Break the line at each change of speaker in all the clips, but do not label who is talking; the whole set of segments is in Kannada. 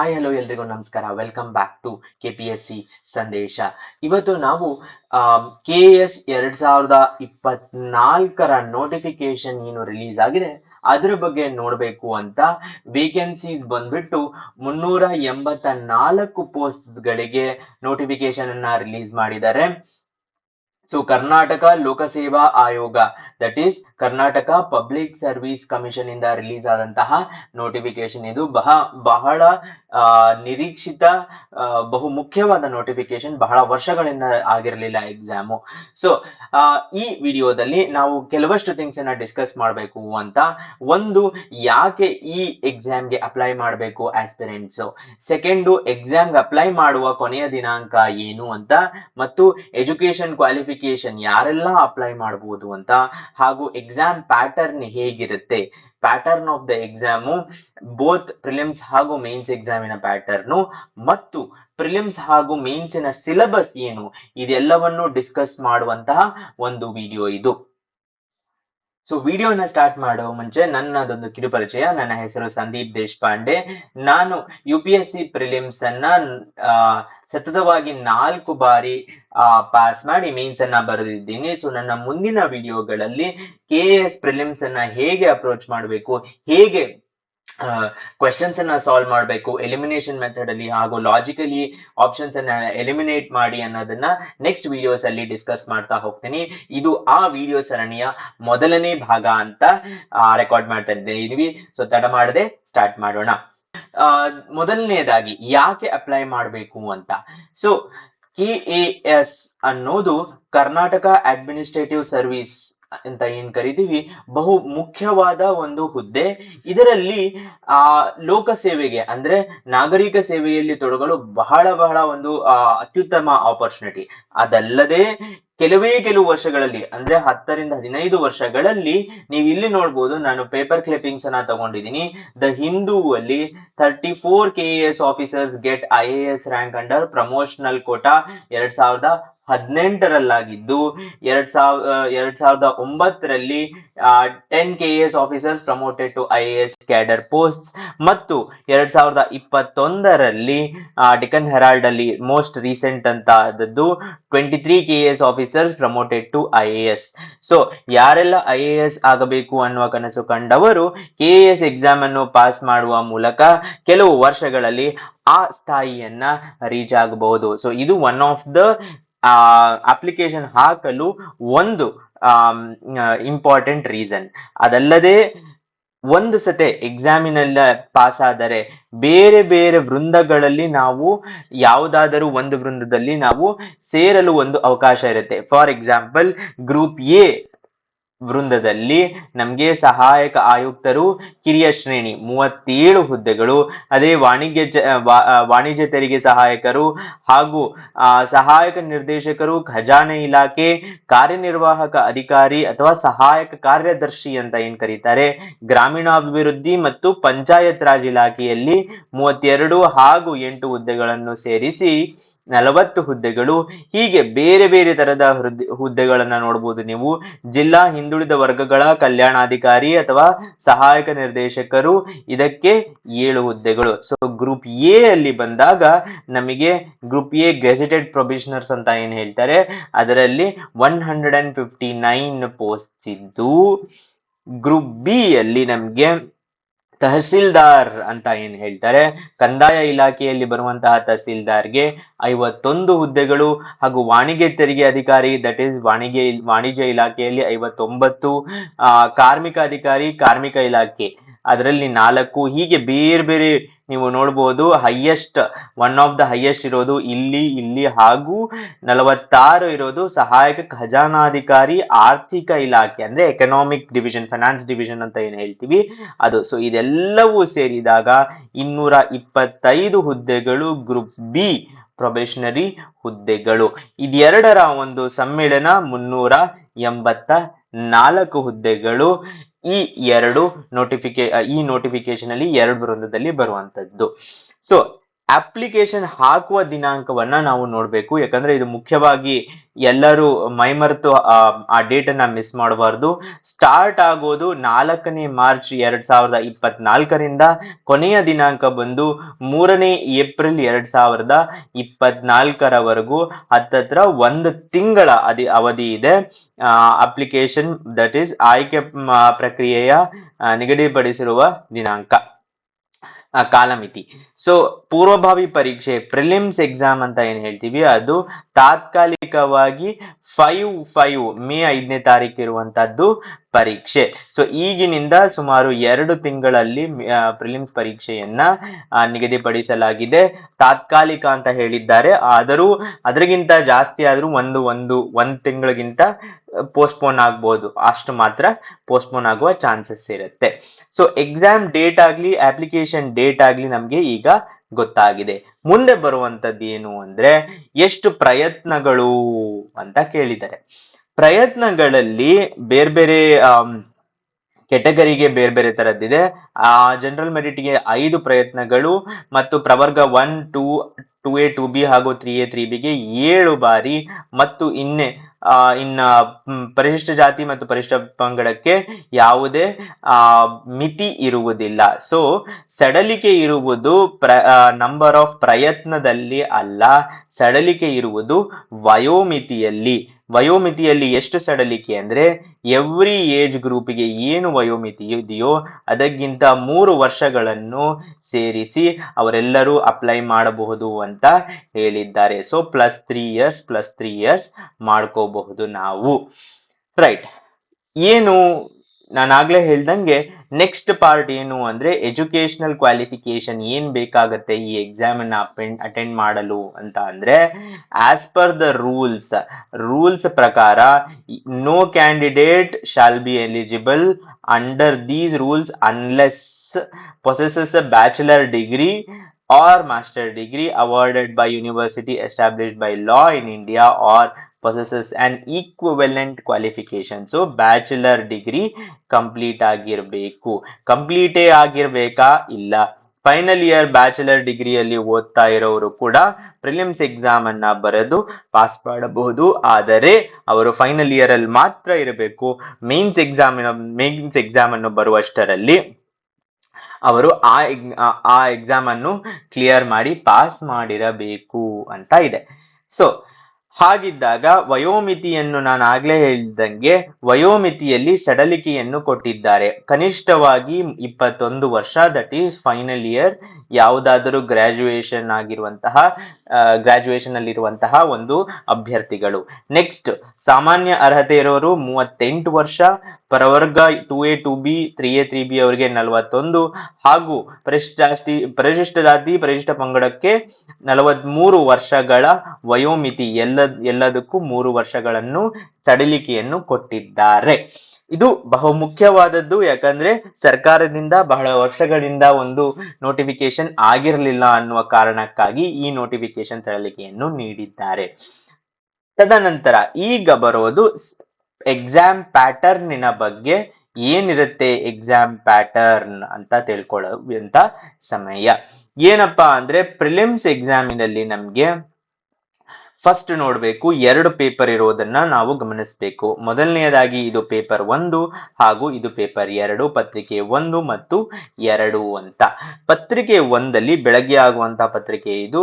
ಹಾಯ್, ಹಲೋ ಎಲ್ರಿಗೂ ನಮಸ್ಕಾರ. Welcome back to K P S C Sandesha. ಇವತ್ತು ನಾವು ಕೆ ಎಸ್ ಎರಡ್ ಸಾವಿರದ ಇಪ್ಪತ್ನಾಲ್ಕರ ನೋಟಿಫಿಕೇಶನ್ ಏನು ರಿಲೀಸ್ ಆಗಿದೆ, ಅದ್ರ ಬಗ್ಗೆ ನೋಡಬೇಕು ಅಂತ ವೇಕೆನ್ಸೀಸ್ ಬಂದ್ಬಿಟ್ಟು ಮುನ್ನೂರ ಎಂಬತ್ತ ನಾಲ್ಕು ಪೋಸ್ಟ್ ಗಳಿಗೆ ನೋಟಿಫಿಕೇಶನ್ ಅನ್ನ ರಿಲೀಸ್ ಮಾಡಿದ್ದಾರೆ. ಸೊ ಕರ್ನಾಟಕ ಲೋಕಸೇವಾ ಆಯೋಗ that is Karnataka public service commission ಇಂದ ರಿಲೀಸ್ ಆದಂತಹ ನೋಟಿಫಿಕೇಶನ್ ಇದು. ಬಹ, ಬಹಳ ನಿರೀಕ್ಷಿತ ಬಹು ಮುಖ್ಯವಾದ ನೋಟಿಫಿಕೇಶನ್ ಬಹಳ ವರ್ಷಗಳಿಂದ ಆಗಿರಲಿಲ್ಲ ಎಕ್ಸಾಮು ಸೊ ಈ ವಿಡಿಯೋದಲ್ಲಿ ನಾವು ಕೆಲವಷ್ಟು ಥಿಂಗ್ಸ್ ಅನ್ನ ಡಿಸ್ಕಸ್ ಮಾಡಬೇಕು ಅಂತ. ಒಂದು, ಯಾಕೆ ಈ ಎಕ್ಸಾಮ್ಗೆ ಅಪ್ಲೈ ಮಾಡಬೇಕು ಆಸ್ಪಿರೆಂಟ್ಸ್ ಸೆಕೆಂಡು ಎಕ್ಸಾಮ್ಗೆ ಅಪ್ಲೈ ಮಾಡುವ ಕೊನೆಯ ದಿನಾಂಕ ಏನು ಅಂತ. ಮತ್ತು ಎಜುಕೇಶನ್ ಕ್ವಾಲಿಫಿಕೇಶನ್ ಯಾರೆಲ್ಲ ಅಪ್ಲೈ ಮಾಡಬಹುದು ಅಂತ. ಹಾಗೂ ಎಕ್ಸಾಮ್ ಪ್ಯಾಟರ್ನ್ ಹೇಗಿರುತ್ತೆ? Pattern of the exam both prelims ಹಾಗೂ ಮೇನ್ಸ್ ಎಕ್ಸಾಮಿನ ಪ್ಯಾಟರ್ನು ಮತ್ತು ಪ್ರಿಲಿಮ್ಸ್ ಹಾಗೂ ಮೇನ್ಸಿನ ಸಿಲಬಸ್ ಏನು? ಇದೆಲ್ಲವನ್ನು ಡಿಸ್ಕಸ್ ಮಾಡುವಂತಹ ಒಂದು ವಿಡಿಯೋ ಇದು. ಸೊ ವಿಡಿಯೋನ ಸ್ಟಾರ್ಟ್ ಮಾಡೋ ಮುಂಚೆ ನನ್ನದೊಂದು ಕಿರುಪರಿಚಯ. ನನ್ನ ಹೆಸರು ಸಂದೀಪ್ ದೇಶಪಾಂಡೆ. ನಾನು U P S C prelims ಅನ್ನ ಸತತವಾಗಿ ನಾಲ್ಕು ಬಾರಿ ಪಾಸ್ ಮಾಡಿ ಮೀನ್ಸ್ ಅನ್ನ ಬರೆದಿದ್ದೀನಿ. ಸೊ ನನ್ನ ಮುಂದಿನ ವಿಡಿಯೋಗಳಲ್ಲಿ ಕೆ ಎಸ್ ಪ್ರಿಲಿಮ್ಸ್ ಅನ್ನ ಹೇಗೆ ಅಪ್ರೋಚ್ ಮಾಡಬೇಕು, ಹೇಗೆ ಕ್ವೆಶನ್ಸ್ ಅನ್ನ ಸಾಲ್ವ್ ಮಾಡಬೇಕು ಎಲಿಮಿನೇಷನ್ ಮೆಥಡ್ ಅಲ್ಲಿ ಹಾಗೂ ಲಾಜಿಕಲಿ ಆಪ್ಷನ್ಸ್ ಅನ್ನ ಎಲಿಮಿನೇಟ್ ಮಾಡಿ ಅನ್ನೋದನ್ನ ನೆಕ್ಸ್ಟ್ ವಿಡಿಯೋಸ್ ಅಲ್ಲಿ ಡಿಸ್ಕಸ್ ಮಾಡ್ತಾ ಹೋಗ್ತೀನಿ. ಇದು ಆ ವಿಡಿಯೋ ಸರಣಿಯ ಮೊದಲನೇ ಭಾಗ ಅಂತ ರೆಕಾರ್ಡ್ ಮಾಡ್ತಾ ಇದ್ದೀವಿ. ಸೊ ತಡ ಮಾಡದೆ ಸ್ಟಾರ್ಟ್ ಮಾಡೋಣ. ಮೊದಲನೇದಾಗಿ ಯಾಕೆ ಅಪ್ಲೈ ಮಾಡಬೇಕು ಅಂತ. ಸೊ ಕೆ ಎ ಎಸ್ ಅನ್ನೋದು ಕರ್ನಾಟಕ ಅಡ್ಮಿನಿಸ್ಟ್ರೇಟಿವ್ ಸರ್ವಿಸ್ ಅಂತ ಏನ್ ಕರಿತೀವಿ? ಬಹು ಮುಖ್ಯವಾದ ಒಂದು ಹುದ್ದೆ. ಇದರಲ್ಲಿ, ಆ, ಲೋಕ ಸೇವೆಗೆ, ಅಂದ್ರೆ ನಾಗರಿಕ ಸೇವೆಯಲ್ಲಿ ತೊಡಗಲು ಬಹಳ ಬಹಳ ಒಂದು ಅತ್ಯುತ್ತಮ ಆಪರ್ಚುನಿಟಿ ಅದಲ್ಲದೆ, ಕೆಲವೇ ಕೆಲವು ವರ್ಷಗಳಲ್ಲಿ, ಅಂದ್ರೆ ಹತ್ತರಿಂದ ಹದಿನೈದು ವರ್ಷಗಳಲ್ಲಿ, ನೀವು ಇಲ್ಲಿ ನೋಡ್ಬೋದು, ನಾನು ಪೇಪರ್ ಕ್ಲಿಪ್ಪಿಂಗ್ಸ್ ಅನ್ನ ತಗೊಂಡಿದ್ದೀನಿ. ದ ಹಿಂದೂ ಅಲ್ಲಿ thirty four K S officers get I A S rank under promotional quota ಎರಡ್ ಸಾವಿರದ ಹದಿನೆಂಟರಲ್ಲಾಗಿದ್ದು, ಎರಡ್ ಸಾವಿರ ಎರಡ್ ಸಾವಿರದ ಒಂಬತ್ತರಲ್ಲಿ ten K S officers promoted to I A S cadre post ಮತ್ತು ಎರಡ್ ಸಾವಿರದ ಇಪ್ಪತ್ತೊಂದರಲ್ಲಿ ಡಿಕನ್ ಹೆರಾಲ್ಡ್ ಅಲ್ಲಿ ಮೋಸ್ಟ್ ರೀಸೆಂಟ್ ಅಂತ ಆದದ್ದು twenty three K S officers promoted to I A S so ಯಾರೆಲ್ಲ ಐ ಎಸ್ ಆಗಬೇಕು ಅನ್ನುವ ಕನಸು ಕಂಡವರು ಕೆ ಎ ಎಸ್ ಎಕ್ಸಾಮ್ ಅನ್ನು ಪಾಸ್ ಮಾಡುವ ಮೂಲಕ ಕೆಲವು ವರ್ಷಗಳಲ್ಲಿ ಆ ಸ್ಥಾಯಿಯನ್ನ ರೀಚ್ ಆಗಬಹುದು. ಸೊ ಇದು ಒನ್ ಆಫ್ ದ ಅಪ್ಲಿಕೇಶನ್ ಹಾಕಲು ಒಂದು ಇಂಪಾರ್ಟೆಂಟ್ ರೀಸನ್ ಅದಲ್ಲದೆ ಒಂದು ಸತೆ ಎಕ್ಸಾಮಿನಲ್ಲ ಪಾಸ್ ಆದರೆ ಬೇರೆ ಬೇರೆ ವೃಂದಗಳಲ್ಲಿ ನಾವು ಯಾವುದಾದರೂ ಒಂದು ವೃಂದದಲ್ಲಿ ನಾವು ಸೇರಲು ಒಂದು ಅವಕಾಶ ಇರುತ್ತೆ. ಫಾರ್ ಎಕ್ಸಾಂಪಲ್ ಗ್ರೂಪ್ ಎ ವೃಂದದಲ್ಲಿ ನಮಗೆ ಸಹಾಯಕ ಆಯುಕ್ತರು ಕಿರಿಯ ಶ್ರೇಣಿ ಮೂವತ್ತೇಳು ಹುದ್ದೆಗಳು, ಅದೇ ವಾಣಿಜ್ಯ ವಾಣಿಜ್ಯ ತೆರಿಗೆ ಸಹಾಯಕರು ಹಾಗೂ ಸಹಾಯಕ ನಿರ್ದೇಶಕರು, ಖಜಾನೆ ಇಲಾಖೆ, ಕಾರ್ಯನಿರ್ವಾಹಕ ಅಧಿಕಾರಿ ಅಥವಾ ಸಹಾಯಕ ಕಾರ್ಯದರ್ಶಿ ಅಂತ ಏನ್ ಕರೀತಾರೆ? ಗ್ರಾಮೀಣಾಭಿವೃದ್ಧಿ ಮತ್ತು ಪಂಚಾಯತ್ ರಾಜ್ ಇಲಾಖೆಯಲ್ಲಿ ಮೂವತ್ತೆರಡು ಹಾಗೂ ಎಂಟು ಹುದ್ದೆಗಳನ್ನು ಸೇರಿಸಿ ನಲವತ್ತು ಹುದ್ದೆಗಳು, ಹೀಗೆ ಬೇರೆ ಬೇರೆ ತರದ ಹುದ್ದೆ ಹುದ್ದೆಗಳನ್ನ ನೋಡಬಹುದು ನೀವು. ಜಿಲ್ಲಾ ಹಿಂದುಳಿದ ವರ್ಗಗಳ ಕಲ್ಯಾಣಾಧಿಕಾರಿ ಅಥವಾ ಸಹಾಯಕ ನಿರ್ದೇಶಕರು, ಇದಕ್ಕೆ ಏಳು ಹುದ್ದೆಗಳು. ಸೊ ಗ್ರೂಪ್ ಎ ಅಲ್ಲಿ ಬಂದಾಗ ನಮಗೆ ಗ್ರೂಪ್ ಎ ಗೆಜೆಟೆಡ್ ಪ್ರೊಬಿಷನರ್ಸ್ ಅಂತ ಏನ್ ಹೇಳ್ತಾರೆ? ಅದರಲ್ಲಿ one hundred and fifty nine post ಇದ್ದು ಗ್ರೂಪ್ ಬಿ ಅಲ್ಲಿ ನಮ್ಗೆ ತಹಸೀಲ್ದಾರ್ ಅಂತ ಏನ್ ಹೇಳ್ತಾರೆ? ಕಂದಾಯ ಇಲಾಖೆಯಲ್ಲಿ ಬರುವಂತಹ ತಹಸೀಲ್ದಾರ್ಗೆ ಐವತ್ತೊಂದು ಹುದ್ದೆಗಳು ಹಾಗೂ ವಾಣಿಜ್ಯ ತೆರಿಗೆ ಅಧಿಕಾರಿ ದಟ್ ಈಸ್ ವಾಣಿಜ್ಯ ವಾಣಿಜ್ಯ ಇಲಾಖೆಯಲ್ಲಿ ಐವತ್ತೊಂಬತ್ತು ಕಾರ್ಮಿಕ ಅಧಿಕಾರಿ, ಕಾರ್ಮಿಕ ಇಲಾಖೆ. ಅದರಲ್ಲಿ ನಾಲ್ಕು ಹೀಗೆ ಬೇರೆ ಬೇರೆ ನೀವು ನೋಡ್ಬೋದು highest one of the highest ಇರೋದು ಇಲ್ಲಿ ಇಲ್ಲಿ ಹಾಗೂ ನಲವತ್ತಾರು ಇರೋದು ಸಹಾಯಕ ಖಜಾನಾಧಿಕಾರಿ ಆರ್ಥಿಕ ಇಲಾಖೆ ಅಂದ್ರೆ ಎಕನಾಮಿಕ್ ಡಿವಿಷನ್ ಫೈನಾನ್ಸ್ ಡಿವಿಷನ್ ಅಂತ ಏನು ಹೇಳ್ತೀವಿ ಅದು. ಸೊ ಇದೆಲ್ಲವೂ ಸೇರಿದಾಗ ಇನ್ನೂರ ಇಪ್ಪತ್ತೈದು ಹುದ್ದೆಗಳು ಗ್ರೂಪ್ ಬಿ ಪ್ರೊಬೇಷನರಿ ಹುದ್ದೆಗಳು. ಇದೆರಡರ ಒಂದು ಸಮ್ಮೇಳನ ಮುನ್ನೂರ ಎಂಬತ್ತ ನಾಲ್ಕು ಹುದ್ದೆಗಳು. ಈ ಎರಡು ನೋಟಿಫಿಕೇ ಈ ನೋಟಿಫಿಕೇಶನ್ ಅಲ್ಲಿ ಎರಡು ಬೃಂದದಲ್ಲಿ ಬರುವಂತದ್ದು. ಸೊ ಅಪ್ಲಿಕೇಶನ್ ಹಾಕುವ ದಿನಾಂಕವನ್ನ ನಾವು ನೋಡಬೇಕು. ಯಾಕಂದ್ರೆ ಇದು ಮುಖ್ಯವಾಗಿ ಎಲ್ಲರೂ ಮೈಮರೆತು ಆ, ಡೇಟ್ ಅನ್ನ ಮಿಸ್ ಮಾಡಬಾರ್ದು. ಸ್ಟಾರ್ಟ್ ಆಗೋದು ನಾಲ್ಕನೇ ಮಾರ್ಚ್ ಎರಡ್ ಸಾವಿರದ ಇಪ್ಪತ್ನಾಲ್ಕರಿಂದ ಕೊನೆಯ ದಿನಾಂಕ ಬಂದು ಮೂರನೇ ಏಪ್ರಿಲ್ ಎರಡ್ ಸಾವಿರದ ಇಪ್ಪತ್ನಾಲ್ಕರವರೆಗೂ ಹತ್ತತ್ರ ಒಂದು ತಿಂಗಳ ಅದಿ ಅವಧಿ ಇದೆ. ಅಪ್ಲಿಕೇಶನ್ ದಟ್ ಈಸ್ ಆಯ್ಕೆ ಪ್ರಕ್ರಿಯೆಯ ನಿಗದಿಪಡಿಸಿರುವ ದಿನಾಂಕ. ಕಾಲಮಿತಿ. ಸೊ ಪೂರ್ವಭಾವಿ ಪರೀಕ್ಷೆ ಪ್ರಿಲಿಮ್ಸ್ ಎಕ್ಸಾಮ್ ಅಂತ ಏನ್ ಹೇಳ್ತೀವಿ, ಅದು ತಾತ್ಕಾಲಿಕವಾಗಿ ಫೈವ್ ಫೈವ್ ಮೇ ಐದನೇ ತಾರೀಕು ಇರುವಂತದ್ದು ಪರೀಕ್ಷೆ. ಸೊ ಈಗಿನಿಂದ ಸುಮಾರು ಎರಡು ತಿಂಗಳಲ್ಲಿ ಪ್ರಿಲಿಮ್ಸ್ ಪರೀಕ್ಷೆಯನ್ನ ನಿಗದಿಪಡಿಸಲಾಗಿದೆ. ತಾತ್ಕಾಲಿಕ ಅಂತ ಹೇಳಿದ್ದಾರೆ. ಆದರೂ, ಅದರಿಗಿಂತ ಜಾಸ್ತಿ ಆದ್ರೂ ಒಂದು ಒಂದು, ಒಂದ್ ತಿಂಗಳಿಗಿಂತ ಪೋಸ್ಟ್ಪೋನ್ ಆಗ್ಬೋದು. ಅಷ್ಟು ಮಾತ್ರ ಪೋಸ್ಟ್ಪೋನ್ ಆಗುವ ಚಾನ್ಸಸ್ ಇರುತ್ತೆ. ಸೊ ಎಕ್ಸಾಮ್ ಡೇಟ್ ಆಗಲಿ ಅಪ್ಲಿಕೇಶನ್ ಡೇಟ್ ಆಗಲಿ ನಮಗೆ ಈಗ ಗೊತ್ತಾಗಿದೆ. ಮುಂದೆ ಬರುವಂಥದ್ದು ಏನು ಅಂದ್ರೆ, ಎಷ್ಟು ಪ್ರಯತ್ನಗಳು ಅಂತ ಕೇಳಿದ್ದಾರೆ. ಪ್ರಯತ್ನಗಳಲ್ಲಿ ಬೇರೆ ಬೇರೆ ಕೆಟಗರಿಗೆ ಬೇರೆ ಬೇರೆ ಥರದ್ದಿದೆ ಆ ಜನರಲ್ ಮೆರಿಟ್ಗೆ ಐದು ಪ್ರಯತ್ನಗಳು ಮತ್ತು ಪ್ರವರ್ಗ one two two A two B ಹಾಗೂ ತ್ರೀ ಎ ತ್ರೀ ಬಿಗೆ ಏಳು ಬಾರಿ ಮತ್ತು ಇನ್ನೆ ಇನ್ನ ಮ್, ಪರಿಶಿಷ್ಟ ಜಾತಿ ಮತ್ತು ಪರಿಶಿಷ್ಟ ಪಂಗಡಕ್ಕೆ ಯಾವುದೇ ಆ ಮಿತಿ ಇರುವುದಿಲ್ಲ. ಸೊ ಸಡಲಿಕೆ ಇರುವುದು ಪ್ರ ನಂಬರ್ ಆಫ್ ಪ್ರಯತ್ನದಲ್ಲಿ ಅಲ್ಲ. ಸಡಲಿಕೆ ಇರುವುದು ವಯೋಮಿತಿಯಲ್ಲಿ. ವಯೋಮಿತಿಯಲ್ಲಿ ಎಷ್ಟು ಸಡಲಿಕೆ ಅಂದ್ರೆ ಎವ್ರಿ ಏಜ್ ಗ್ರೂಪಿಗೆ ಏನು ವಯೋಮಿತಿ ಇದೆಯೋ ಅದಕ್ಕಿಂತ ಮೂರು ವರ್ಷಗಳನ್ನು ಸೇರಿಸಿ ಅವರೆಲ್ಲರೂ ಅಪ್ಲೈ ಮಾಡಬಹುದು ಅಂತ ಹೇಳಿದ್ದಾರೆ. So plus three years plus three years ಮಾಡ್ಕೋಬಹುದು ನಾವು. ರೈಟ್ ಏನು ನಾನಾಗ್ಲೇ ಹೇಳ್ದಂಗೆ ನೆಕ್ಸ್ಟ್ ಪಾರ್ಟ್ ಏನು ಅಂದ್ರೆ ಎಜುಕೇಶನಲ್ ಕ್ವಾಲಿಫಿಕೇಶನ್ ಏನ್ ಬೇಕಾಗತ್ತೆ ಈ ಎಕ್ಸಾಮ್ ಅನ್ನ ಅಟೆಂಡ್ ಮಾಡಲು ಅಂತ ಅಂದ್ರೆ as per the rules rules ಪ್ರಕಾರ no candidate shall be eligible under these rules unless possesses a bachelor degree or master degree awarded by university established by law in India or possesses an equivalent qualification. Bachelor degree complete ಆಗಿರ್ಬೇಕು. ಕಂಪ್ಲೀಟೇ ಆಗಿರ್ಬೇಕಾ? ಇಲ್ಲ. ಫೈನಲ್ ಇಯರ್ ಬ್ಯಾಚುಲರ್ ಡಿಗ್ರಿಯಲ್ಲಿ ಓದ್ತಾ ಇರೋರು ಕೂಡ ಪ್ರಿಲಿಮ್ಸ್ ಎಕ್ಸಾಮ್ ಅನ್ನ ಬರೆದು ಪಾಸ್ ಮಾಡಬಹುದು. ಆದರೆ, ಅವರು ಫೈನಲ್ ಇಯರ್ ಅಲ್ಲಿ ಮಾತ್ರ ಇರಬೇಕು. ಮೇನ್ಸ್ ಎಕ್ಸಾಮ್ ಮೇನ್ಸ್ ಎಕ್ಸಾಮ್ ಅನ್ನು ಬರುವಷ್ಟರಲ್ಲಿ ಅವರು ಆ- ಆ ಎಕ್ಸಾಮ್ ಅನ್ನು ಕ್ಲಿಯರ್ ಮಾಡಿ ಪಾಸ್ ಮಾಡಿರಬೇಕು ಅಂತ ಇದೆ. ಸೊ ಹಾಗಿದ್ದಾಗ ವಯೋಮಿತಿಯನ್ನು ನಾನು ಆಗ್ಲೇ ಹೇಳಿದಂಗೆ ವಯೋಮಿತಿಯಲ್ಲಿ ಸಡಲಿಕೆಯನ್ನು ಕೊಟ್ಟಿದ್ದಾರೆ. ಕನಿಷ್ಠವಾಗಿ ಇಪ್ಪತ್ತೊಂದು ವರ್ಷ ದಟ್ ಈಸ್ ಫೈನಲ್ ಇಯರ್ ಯಾವುದಾದರೂ ಗ್ರಾಜುಯೇಷನ್ ಆಗಿರುವಂತಹ ಗ್ರಾಜುಯೇಷನ್ ಅಲ್ಲಿರುವಂತಹ ಒಂದು ಅಭ್ಯರ್ಥಿಗಳು. ನೆಕ್ಸ್ಟ್ ಸಾಮಾನ್ಯ ಅರ್ಹತೆ ಇರೋರು ಮೂವತ್ತೆಂಟು ವರ್ಷ, ಪರವರ್ಗ two A two B three A three B ಅವರಿಗೆ ನಲವತ್ತೊಂದು ಹಾಗೂ ಪರಿಶಿಷ್ಟಾಸ್ತಿ ಪರಿಶಿಷ್ಟ ಜಾತಿ, ಪರಿಶಿಷ್ಟ ಪಂಗಡಕ್ಕೆ ನಲವತ್ಮೂರು ವರ್ಷಗಳ ವಯೋಮಿತಿ ಎಲ್ಲ, ಎಲ್ಲದಕ್ಕೂ ಮೂರು ವರ್ಷಗಳನ್ನು ಸಡಿಲಿಕೆಯನ್ನು ಕೊಟ್ಟಿದ್ದಾರೆ. ಇದು ಬಹುಮುಖ್ಯವಾದದ್ದು ಯಾಕಂದ್ರೆ ಸರ್ಕಾರದಿಂದ ಬಹಳ ವರ್ಷಗಳಿಂದ ಒಂದು ನೋಟಿಫಿಕೇಶನ್ ಆಗಿರಲಿಲ್ಲ ಅನ್ನುವ ಕಾರಣಕ್ಕಾಗಿ ಈ ನೋಟಿಫಿಕೇಶನ್ ಸಡಿಲಿಕೆಯನ್ನು ನೀಡಿದ್ದಾರೆ. ತದನಂತರ ಈಗ ಬರೋದು ಎಕ್ಸಾಮ್ ಪ್ಯಾಟರ್ನಿನ ಬಗ್ಗೆ ಏನಿರುತ್ತೆ ಎಕ್ಸಾಮ್ ಪ್ಯಾಟರ್ನ್ ಅಂತ ತಿಳ್ಕೊಳ್ಳುವಂತ ಸಮಯ. ಏನಪ್ಪಾ ಅಂದ್ರೆ ಪ್ರಿಲಿಮ್ಸ್ ಎಕ್ಸಾಮಿನಲ್ಲಿ ನಮ್ಗೆ ಫಸ್ಟ್ ನೋಡಬೇಕು ಎರಡು ಪೇಪರ್ ಇರೋದನ್ನ ನಾವು ಗಮನಿಸಬೇಕು. ಮೊದಲನೆಯದಾಗಿ ಇದು ಪೇಪರ್ ಒಂದು ಹಾಗೂ ಇದು ಪೇಪರ್ ಎರಡು ಪತ್ರಿಕೆ ಒಂದು ಮತ್ತು ಎರಡು ಅಂತ. ಪತ್ರಿಕೆ ಒಂದಲ್ಲಿ ಬೆಳಗ್ಗೆ ಆಗುವಂತಹ ಪತ್ರಿಕೆ ಇದು.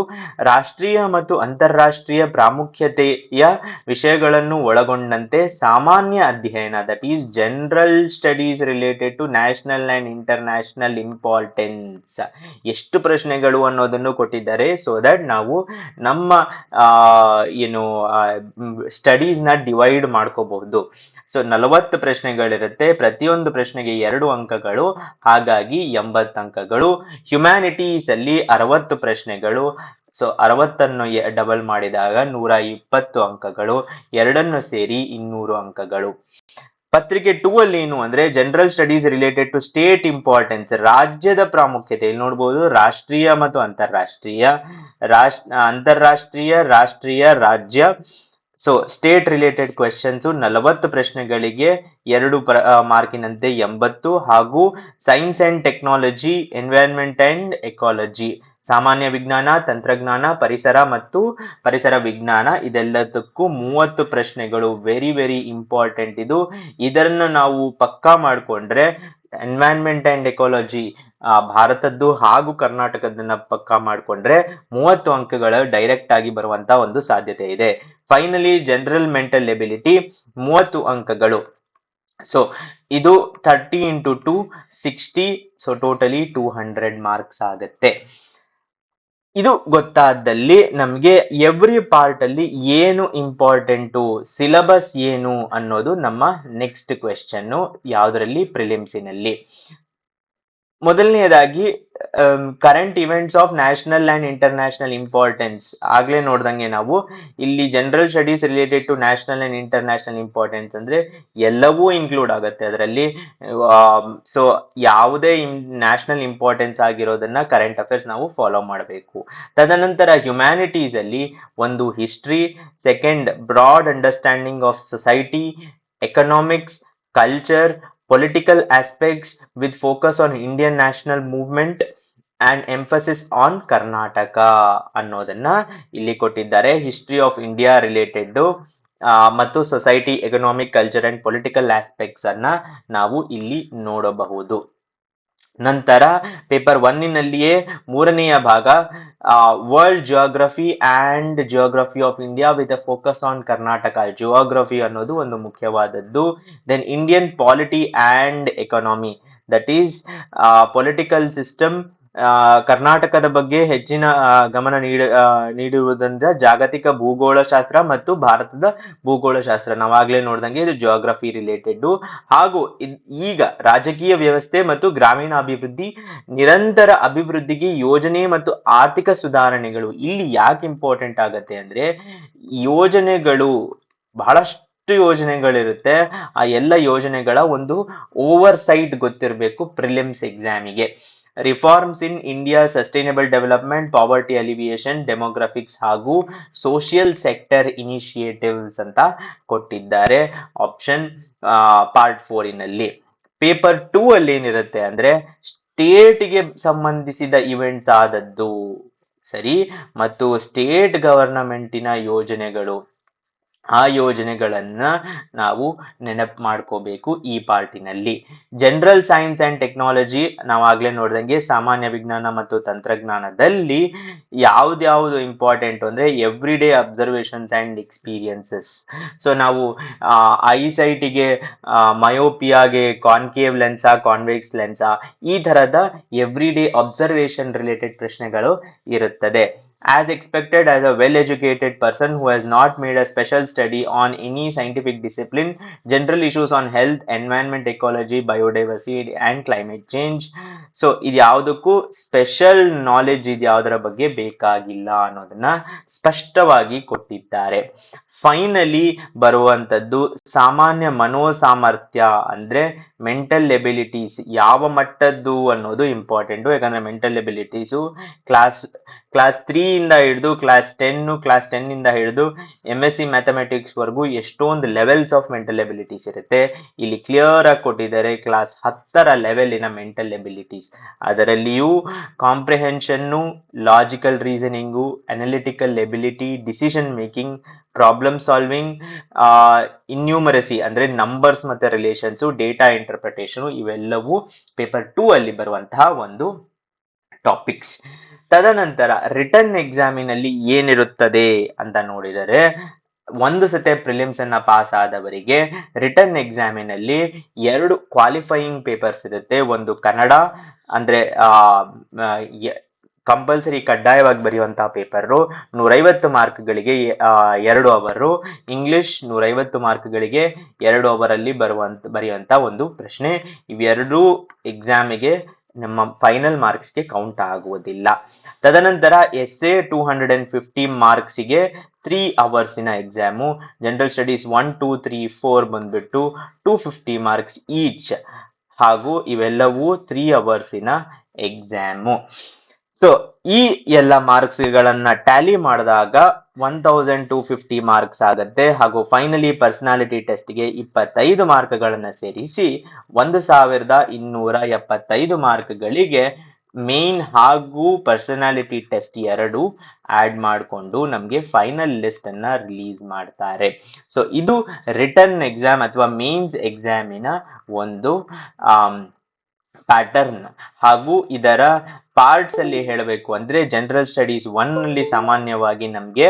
ರಾಷ್ಟ್ರೀಯ ಮತ್ತು ಅಂತಾರಾಷ್ಟ್ರೀಯ ಪ್ರಾಮುಖ್ಯತೆಯ ವಿಷಯಗಳನ್ನು ಒಳಗೊಂಡಂತೆ ಸಾಮಾನ್ಯ ಅಧ್ಯಯನ that is general studies related to national and international importance ಎಷ್ಟು ಪ್ರಶ್ನೆಗಳು ಅನ್ನೋದನ್ನು ಕೊಟ್ಟಿದ್ದಾರೆ ಸೊ ದಟ್ ನಾವು ನಮ್ಮ ಆ, ಏನು ಸ್ಟಡೀಸ್ನ ಡಿವೈಡ್ ಮಾಡ್ಕೋಬಹುದು. ಸೊ ನಲವತ್ತು ಪ್ರಶ್ನೆಗಳಿರುತ್ತೆ. ಪ್ರತಿಯೊಂದು ಪ್ರಶ್ನೆಗೆ ಎರಡು ಅಂಕಗಳು, ಹಾಗಾಗಿ ಎಂಬತ್ತು ಅಂಕಗಳು. ಹ್ಯುಮ್ಯಾನಿಟೀಸ್ ಅಲ್ಲಿ ಅರವತ್ತು ಪ್ರಶ್ನೆಗಳು. ಸೊ ಅರವತ್ತನ್ನು ಡಬಲ್ ಮಾಡಿದಾಗ ನೂರ ಇಪ್ಪತ್ತು ಅಂಕಗಳು. ಎರಡನ್ನು ಸೇರಿ ಇನ್ನೂರು ಅಂಕಗಳು. ಪತ್ರಿಕೆ ಟೂ ಅಲ್ಲಿ ಏನು ಅಂದ್ರೆ general studies related to state importance ರಾಜ್ಯದ ಪ್ರಾಮುಖ್ಯತೆ. ಇಲ್ಲಿ ನೋಡ್ಬೋದು, ರಾಷ್ಟ್ರೀಯ ಮತ್ತು ಅಂತಾರಾಷ್ಟ್ರೀಯ, ರಾಷ್ಟ್ರ, ಅಂತಾರಾಷ್ಟ್ರೀಯ, ರಾಷ್ಟ್ರೀಯ, ರಾಜ್ಯ ಸೊ ಸ್ಟೇಟ್ ರಿಲೇಟೆಡ್ ಕ್ವೆಶನ್ಸ್ ನಲವತ್ತು ಪ್ರಶ್ನೆಗಳಿಗೆ ಎರಡು ಮಾರ್ಕಿನಂತೆ ಎಂಬತ್ತು ಹಾಗೂ science and technology environment and ecology ಸಾಮಾನ್ಯ ವಿಜ್ಞಾನ, ತಂತ್ರಜ್ಞಾನ, ಪರಿಸರ ಮತ್ತು ಪರಿಸರ ವಿಜ್ಞಾನ ಇದೆಲ್ಲದಕ್ಕೂ ಮೂವತ್ತು ಪ್ರಶ್ನೆಗಳು ವೆರಿ ವೆರಿ ಇಂಪಾರ್ಟೆಂಟ್ ಇದು. ಇದನ್ನು ನಾವು ಪಕ್ಕಾ ಮಾಡಿಕೊಂಡ್ರೆ ಎನ್ವೈರನ್ಮೆಂಟ್ ಅಂಡ್ ಎಕಾಲಜಿ ಭಾರತದ್ದು ಹಾಗೂ ಕರ್ನಾಟಕದನ್ನ ಪಕ್ಕಾ ಮಾಡಿಕೊಂಡ್ರೆ ಮೂವತ್ತು ಅಂಕಗಳು ಡೈರೆಕ್ಟ್ ಆಗಿ ಬರುವಂತ ಒಂದು ಸಾಧ್ಯತೆ ಇದೆ. ಫೈನಲಿ ಜನರಲ್ ಮೆಂಟಲ್ ಎಬಿಲಿಟಿ ಮೂವತ್ತು ಅಂಕಗಳು. ಸೊ ಇದು thirty into two sixty so totally two hundred marks ಆಗುತ್ತೆ. ಇದು ಗೊತ್ತಾದಲ್ಲಿ ನಮಗೆ ಎವ್ರಿ ಪಾರ್ಟ್ ಅಲ್ಲಿ ಏನು ಇಂಪಾರ್ಟೆಂಟು ಸಿಲಬಸ್ ಏನು ಅನ್ನೋದು ನಮ್ಮ ನೆಕ್ಸ್ಟ್ ಕ್ವೆಶ್ಚನ್ ಯಾವ್ದ್ರಲ್ಲಿ ಪ್ರಿಲಿಮ್ಸಿನಲ್ಲಿ ಮೊದಲನೆಯದಾಗಿ current events of national and international importance ಆಗ್ಲೇ ನೋಡ್ದಂಗೆ ನಾವು, ಇಲ್ಲಿ general studies related to national and international importance ಅಂದ್ರೆ ಎಲ್ಲವೂ ಇನ್ಕ್ಲೂಡ್ ಆಗುತ್ತೆ ಅದರಲ್ಲಿ. ಸೊ ಯಾವುದೇ ನ್ಯಾಷನಲ್ ಇಂಪಾರ್ಟೆನ್ಸ್ ಆಗಿರೋದನ್ನ ಕರೆಂಟ್ ಅಫೇರ್ಸ್ ನಾವು ಫಾಲೋ ಮಾಡಬೇಕು. ತದನಂತರ ಹ್ಯುಮ್ಯಾನಿಟೀಸ್ ಅಲ್ಲಿ ಒಂದು history second broad understanding of society economics culture political aspects with focus on Indian national movement and emphasis on Karnataka ಅನ್ನೋದನ್ನ ಇಲ್ಲಿ ಕೊಟ್ಟಿದ್ದಾರೆ. ಹಿಸ್ಟ್ರಿ ಆಫ್ ಇಂಡಿಯಾ ರಿಲೇಟೆಡ್ ಮತ್ತು society economic culture and political aspects ಅನ್ನ ನಾವು ಇಲ್ಲಿ ನೋಡಬಹುದು. ನಂತರ ಪೇಪರ್ ಒನ್ನಿನಲ್ಲಿಯೇ ಮೂರನೆಯ ಭಾಗ world geography and geography of India with a focus on Karnataka geography ಅನ್ನೋದು ಒಂದು ಮುಖ್ಯವಾದದ್ದು. Then Indian polity and economy that is political system ಕರ್ನಾಟಕದ ಬಗ್ಗೆ ಹೆಚ್ಚಿನ ಗಮನ ನೀಡ ನೀಡುವುದಂದ್ರೆ ಜಾಗತಿಕ ಭೂಗೋಳಶಾಸ್ತ್ರ ಮತ್ತು ಭಾರತದ ಭೂಗೋಳಶಾಸ್ತ್ರ. ನಾವಾಗ್ಲೇ ನೋಡ್ದಂಗೆ ಇದು ಜಿಯೋಗ್ರಫಿ ರಿಲೇಟೆಡ್ ಹಾಗೂ ಈಗ ರಾಜಕೀಯ ವ್ಯವಸ್ಥೆ ಮತ್ತು ಗ್ರಾಮೀಣ ಅಭಿವೃದ್ಧಿ ನಿರಂತರ ಅಭಿವೃದ್ಧಿಗೆ ಯೋಜನೆ ಮತ್ತು ಆರ್ಥಿಕ ಸುಧಾರಣೆಗಳು ಇಲ್ಲಿ ಯಾಕೆ ಇಂಪಾರ್ಟೆಂಟ್ ಆಗತ್ತೆ ಅಂದ್ರೆ, ಯೋಜನೆಗಳು, ಬಹಳಷ್ಟು ಯೋಜನೆಗಳಿರುತ್ತೆ. ಆ ಎಲ್ಲ ಯೋಜನೆಗಳ ಒಂದು ಓವರ್ ಸೈಟ್ ಗೊತ್ತಿರಬೇಕು prelims ಎಕ್ಸಾಮಿಗೆ reforms in India sustainable development poverty alleviation demographics ಹಾಗೂ ಸೋಷಿಯಲ್ ಸೆಕ್ಟರ್ ಇನಿಷಿಯೇಟಿವ್ಸ್ ಅಂತ ಕೊಟ್ಟಿದ್ದಾರೆ. ಆಪ್ಷನ್ ಪಾರ್ಟ್ ಫೋರಿನಲ್ಲಿ ಪೇಪರ್ ಟೂ ಅಲ್ಲಿ ಏನಿರುತ್ತೆ ಅಂದ್ರೆ ಸ್ಟೇಟ್ಗೆ ಸಂಬಂಧಿಸಿದ ಇವೆಂಟ್ಸ್ ಆದದ್ದು. ಸರಿ? ಮತ್ತು ಸ್ಟೇಟ್ ಗವರ್ನಮೆಂಟಿನ ಯೋಜನೆಗಳು. ಆ ಯೋಜನೆಗಳನ್ನ ನಾವು ನೆನಪು ಮಾಡ್ಕೋಬೇಕು ಈ ಪಾರ್ಟಿನಲ್ಲಿ. ಜನರಲ್ ಸೈನ್ಸ್ ಅಂಡ್ ಟೆಕ್ನಾಲಜಿ ನಾವಾಗಲೇ ನೋಡ್ದಂಗೆ ಸಾಮಾನ್ಯ ವಿಜ್ಞಾನ ಮತ್ತು ತಂತ್ರಜ್ಞಾನದಲ್ಲಿ ಯಾವ್ದ್ಯಾವುದು ಇಂಪಾರ್ಟೆಂಟ್ ಅಂದ್ರೆ every day observations and experiences so ನಾವು ಐಸೈಟಿಗೆ ಮಯೋಪಿಯಾಗೆ ಕಾನ್ಕೇವ್ ಲೆನ್ಸಾ ಕಾನ್ವೆಕ್ಸ್ ಲೆನ್ಸಾ ಈ ತರದ ಎವ್ರಿ ಡೇ ಅಬ್ಸರ್ವೇಷನ್ ರಿಲೇಟೆಡ್ ಪ್ರಶ್ನೆಗಳು ಇರುತ್ತದೆ. As expected as a well educated person who has not made a special study on any scientific discipline general issues on health environment ecology biodiversity and climate change so ಇದು ಯಾವುದಕ್ಕೂ ಸ್ಪೆಷಲ್ ನಾಲೆಜ್ ಇದು ಯಾವುದರ ಬಗ್ಗೆ ಬೇಕಾಗಿಲ್ಲ ಅನ್ನೋದನ್ನ ಸ್ಪಷ್ಟವಾಗಿ ಕೊಟ್ಟಿದ್ದಾರೆ ಫೈನಲಿ ಬರುವಂತದ್ದು ಸಾಮಾನ್ಯ ಮನೋಸಾಮರ್ಥ್ಯ ಅಂದ್ರೆ ಮೆಂಟಲ್ ಎಬಿಲಿಟೀಸ್ ಯಾವ ಮಟ್ಟದ್ದು ಅನ್ನೋದು ಇಂಪಾರ್ಟೆಂಟು ಯಾಕಂದ್ರೆ mental abilities class class three ಇಂದ ಹಿಡಿದು ಕ್ಲಾಸ್ ಟೆನ್ ಕ್ಲಾಸ್ ಟೆನ್ ಇಂದ ಹಿಡಿದು ಎಂ ಎಸ್ ಸಿ ಮ್ಯಾಥಮೆಟಿಕ್ಸ್ ವರೆಗೂ ಎಷ್ಟೊಂದು ಲೆವೆಲ್ಸ್ ಆಫ್ ಮೆಂಟಲ್ ಎಬಿಲಿಟೀಸ್ ಇರುತ್ತೆ. ಇಲ್ಲಿ ಕ್ಲಿಯರ್ ಆಗಿ ಕೊಟ್ಟಿದ್ದಾರೆ ಕ್ಲಾಸ್ ಹತ್ತರ ಲೆವೆಲಿನ ಮೆಂಟಲ್ ಎಬಿಲಿಟೀಸ್ ಅದರಲ್ಲಿಯೂ comprehension logical reasoning analytical ability decision making problem solving numeracy ಅಂದ್ರೆ ನಂಬರ್ಸ್ ಮತ್ತೆ ರಿಲೇಷನ್ಸು ಡೇಟಾ ಇಂಟರ್ಪ್ರಿಟೇಷನು ಇವೆಲ್ಲವೂ ಪೇಪರ್ ಟೂ ಅಲ್ಲಿ ಬರುವಂತಹ ಒಂದು ಟಾಪಿಕ್ಸ್ ತದನಂತರ ರಿಟರ್ನ್ ಎಕ್ಸಾಮಿನಲ್ಲಿ ಏನಿರುತ್ತದೆ ಅಂತ ನೋಡಿದರೆ, ಒಂದು ಸತೆ ಪ್ರಿಲಿಮ್ಸ್ ಅನ್ನ ಪಾಸ್ ಆದವರಿಗೆ ರಿಟರ್ನ್ ಎಕ್ಸಾಮಿನಲ್ಲಿ ಎರಡು ಕ್ವಾಲಿಫೈಯಿಂಗ್ ಪೇಪರ್ಸ್ ಇರುತ್ತೆ. ಒಂದು ಕನ್ನಡ, ಅಂದ್ರೆ ಕಂಪಲ್ಸರಿ ಕಡ್ಡಾಯವಾಗಿ ಬರೆಯುವಂತಹ ಪೇಪರು ನೂರೈವತ್ತು ಮಾರ್ಕ್ಗಳಿಗೆ ಎರಡು ಅವರು ಇಂಗ್ಲಿಷ್ ನೂರೈವತ್ತು ಮಾರ್ಕ್ಗಳಿಗೆ ಎರಡು ಅವರಲ್ಲಿ ಬರುವಂತ, ಬರೆಯುವಂತ ಒಂದು ಪ್ರಶ್ನೆ. ಇವೆರಡೂ ಎಕ್ಸಾಮಿಗೆ ನಮ್ಮ ಫೈನಲ್ ಮಾರ್ಕ್ಸ್ಗೆ ಕೌಂಟ್ ಆಗುವುದಿಲ್ಲ. ತದನಂತರ S A two hundred and fifty ಮಾರ್ಕ್ಸಿಗೆ three ಅವರ್ಸಿನ exam general studies one two three four ಬಂದ್ಬಿಟ್ಟು ಟೂ ಫಿಫ್ಟಿ ಮಾರ್ಕ್ಸ್ ಈಚ್ ಹಾಗೂ ಇವೆಲ್ಲವೂ ತ್ರೀ ಅವರ್ಸಿನ ಎಕ್ಸಾಮು ಸೊ ಈ ಎಲ್ಲ ಮಾರ್ಕ್ಸ್ ಗಳನ್ನ ಟ್ಯಾಲಿ ಮಾಡಿದಾಗ one thousand two fifty marks ಆಗುತ್ತೆ. ಹಾಗೂ ಫೈನಲಿ ಪರ್ಸನಾಲಿಟಿ ಟೆಸ್ಟ್ಗೆ ಇಪ್ಪತ್ತೈದು ಮಾರ್ಕ್ಗಳನ್ನು ಸೇರಿಸಿ ಒಂದು ಸಾವಿರದ ಇನ್ನೂರ ಎಪ್ಪತ್ತೈದು ಮಾರ್ಕ್ಗಳಿಗೆ ಮೇನ್ ಹಾಗೂ ಪರ್ಸನಾಲಿಟಿ ಟೆಸ್ಟ್ ಎರಡು ಆಡ್ ಮಾಡಿಕೊಂಡು ನಮಗೆ ಫೈನಲ್ ಲಿಸ್ಟ್ ಅನ್ನ ರಿಲೀಸ್ ಮಾಡ್ತಾರೆ. ಸೊ ಇದು ರಿಟರ್ನ್ ಎಕ್ಸಾಮ್ ಅಥವಾ ಮೇನ್ಸ್ ಎಕ್ಸಾಮಿನ ಒಂದು ಪ್ಯಾಟರ್ನ್ ಹಾಗೂ ಇದರ ಪಾರ್ಟ್ಸ್ ಅಲ್ಲಿ ಹೇಳಬೇಕು ಅಂದ್ರೆ ಜನರಲ್ ಸ್ಟಡೀಸ್ ಒನ್ ಅಲ್ಲಿ ಸಾಮಾನ್ಯವಾಗಿ ನಮ್ಗೆ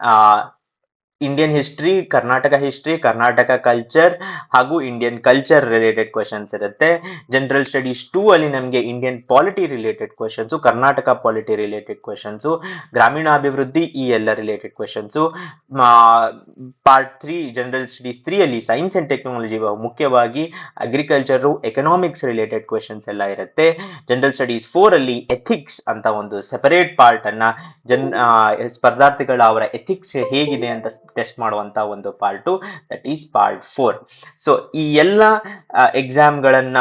ಆ Indian history Karnataka history Karnataka culture ಹಾಗೂ ಇಂಡಿಯನ್ ಕಲ್ಚರ್ ರಿಲೇಟೆಡ್ ಕ್ವಶನ್ಸ್ ಇರುತ್ತೆ. ಜನರಲ್ ಸ್ಟಡೀಸ್ ಟೂ ಅಲ್ಲಿ ನಮಗೆ Indian polity related questions Karnataka polity related questions ಗ್ರಾಮೀಣಾಭಿವೃದ್ಧಿ ಈ ಎಲ್ಲ related questions part three general studies three ಅಲ್ಲಿ ಸೈನ್ಸ್ ಅಂಡ್ ಟೆಕ್ನಾಲಜಿ ಮುಖ್ಯವಾಗಿ ಅಗ್ರಿಕಲ್ಚರು ಎಕನಾಮಿಕ್ಸ್ ರಿಲೇಟೆಡ್ ಕ್ವಶನ್ಸ್ ಎಲ್ಲ ಇರುತ್ತೆ. ಜನರಲ್ ಸ್ಟಡೀಸ್ ಫೋರ್ ಅಲ್ಲಿ ಎಥಿಕ್ಸ್ ಅಂತ ಒಂದು ಸೆಪರೇಟ್ ಪಾರ್ಟ್ ಅನ್ನ ಜನ್ ಸ್ಪರ್ಧಾರ್ಥಿಗಳ ಅವರ ಎಥಿಕ್ಸ್ ಹೇಗಿದೆ ಅಂತ ಟೆಸ್ಟ್ ಮಾಡುವಂತ ಒಂದು part that is part four so ಈ ಎಲ್ಲ ಎಕ್ಸಾಮ್ಗಳನ್ನ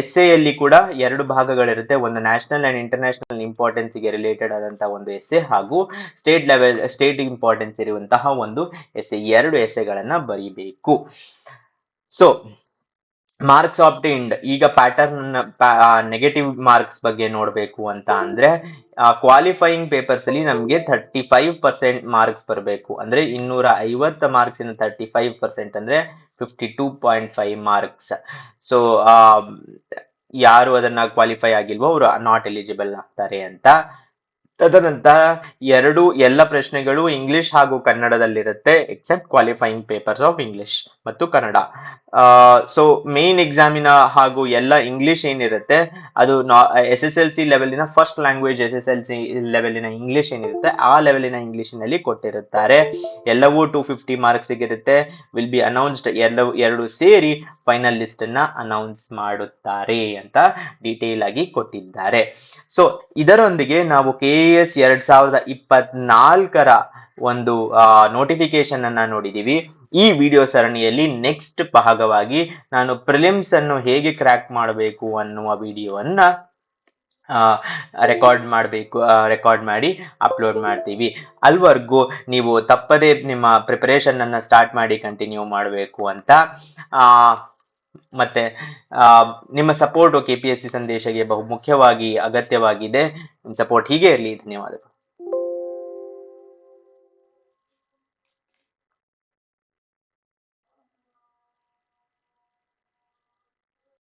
ಎಸ್ ಎಲ್ಲಿ ಕೂಡ ಎರಡು ಭಾಗಗಳಿರುತ್ತೆ. ಒಂದು ನ್ಯಾಷನಲ್ ಅಂಡ್ ಇಂಟರ್ನ್ಯಾಷನಲ್ ಇಂಪಾರ್ಟೆನ್ಸ್ಗೆ ರಿಲೇಟೆಡ್ ಆದಂತಹ ಒಂದು ಎಸ್ಸೆ ಹಾಗೂ ಸ್ಟೇಟ್ ಲೆವೆಲ್ ಸ್ಟೇಟ್ ಇಂಪಾರ್ಟೆನ್ಸ್ ಇರುವಂತಹ ಒಂದು ಎಸ್ಸೆ ಎರಡು ಎಸ್ಸೆಗಳನ್ನ ಬರೀಬೇಕು. ಸೊ ಮಾರ್ಕ್ಸ್ ಆಪ್ಟೈನ್ಡ್ ಈಗ ಪ್ಯಾಟರ್ನ್ ನೆಗೆಟಿವ್ ಮಾರ್ಕ್ಸ್ ಬಗ್ಗೆ ನೋಡಬೇಕು ಅಂತ ಅಂದ್ರೆ ಕ್ವಾಲಿಫೈಯಿಂಗ್ ಪೇಪರ್ಸ್ ಅಲ್ಲಿ ನಮಗೆ ಥರ್ಟಿ ಫೈವ್ ಪರ್ಸೆಂಟ್ ಮಾರ್ಕ್ಸ್ ಬರಬೇಕು. ಅಂದ್ರೆ ಇನ್ನೂರ ಐವತ್ತು ಮಾರ್ಕ್ಸ್ ಇಂದ ತರ್ಟಿ ಫೈವ್ ಪರ್ಸೆಂಟ್ ಅಂದ್ರೆ fifty two point five marks so ಯಾರು ಅದನ್ನ ಕ್ವಾಲಿಫೈ ಆಗಿಲ್ವೋ ಅವರು ನಾಟ್ ಎಲಿಜಿಬಲ್ ಆಗ್ತಾರೆ ಅಂತ. ತದನಂತರ ಎರಡು ಎಲ್ಲ ಪ್ರಶ್ನೆಗಳು ಇಂಗ್ಲಿಷ್ ಹಾಗೂ ಕನ್ನಡದಲ್ಲಿರುತ್ತೆ except qualifying papers of English ಮತ್ತು ಕನ್ನಡ. ಸೊ ಮೇನ್ ಎಕ್ಸಾಮಿನ ಹಾಗೂ ಎಲ್ಲ ಇಂಗ್ಲಿಷ್ ಏನಿರುತ್ತೆ, ಅದು S S L C ಲೆವೆಲಿನ first language S S L C ಲೆವೆಲಿನ English ಏನಿರುತ್ತೆ, ಆ ಲೆವೆಲಿನ ಇಂಗ್ಲಿಷ್ನಲ್ಲಿ ಕೊಟ್ಟಿರುತ್ತಾರೆ. ಎಲ್ಲವೂ ಟೂ ಫಿಫ್ಟಿ ಮಾರ್ಕ್ಸ್ ಇರುತ್ತೆ ವಿಲ್ ಬಿ ಅನೌನ್ಸ್ಡ್ ಎಲ್ಲವೂ ಎರಡು ಸೇರಿ ಫೈನಲ್ ಲಿಸ್ಟ್ ಅನ್ನ ಅನೌನ್ಸ್ ಮಾಡುತ್ತಾರೆ ಅಂತ ಡೀಟೇಲ್ ಆಗಿ ಕೊಟ್ಟಿದ್ದಾರೆ. ಸೊ ಇದರೊಂದಿಗೆ ನಾವು ಕೆ ಎಸ್ ಎರಡ್ ಸಾವಿರದ ಇಪ್ಪತ್ನಾಲ್ಕರ ಒಂದು ನೋಟಿಫಿಕೇಶನ್ ಅನ್ನ ನೋಡಿದೀವಿ. ಈ ವಿಡಿಯೋ ಸರಣಿಯಲ್ಲಿ ನೆಕ್ಸ್ಟ್ ಭಾಗವಾಗಿ ನಾನು ಪ್ರಿಲಿಮ್ಸ್ ಅನ್ನು ಹೇಗೆ ಕ್ರ್ಯಾಕ್ ಮಾಡಬೇಕು ಅನ್ನುವ ವಿಡಿಯೋವನ್ನ ರೆಕಾರ್ಡ್ ಮಾಡಬೇಕು ರೆಕಾರ್ಡ್ ಮಾಡಿ ಅಪ್ಲೋಡ್ ಮಾಡ್ತೀವಿ. ಅಲ್ವರೆಗೂ, ನೀವು ತಪ್ಪದೇ ನಿಮ್ಮ ಪ್ರಿಪರೇಷನ್ ಅನ್ನ ಸ್ಟಾರ್ಟ್ ಮಾಡಿ ಕಂಟಿನ್ಯೂ ಮಾಡಬೇಕು ಅಂತ. ಮತ್ತೆ ನಿಮ್ಮ support K P S C ಸಂದೇಶಕ್ಕೆ ಬಹು ಮುಖ್ಯವಾಗಿ ಅಗತ್ಯವಾಗಿದೆ. ನಿಮ್ಮ ಸಪೋರ್ಟ್ ಹೀಗೆ ಇರಲಿ. ಧನ್ಯವಾದಗಳು.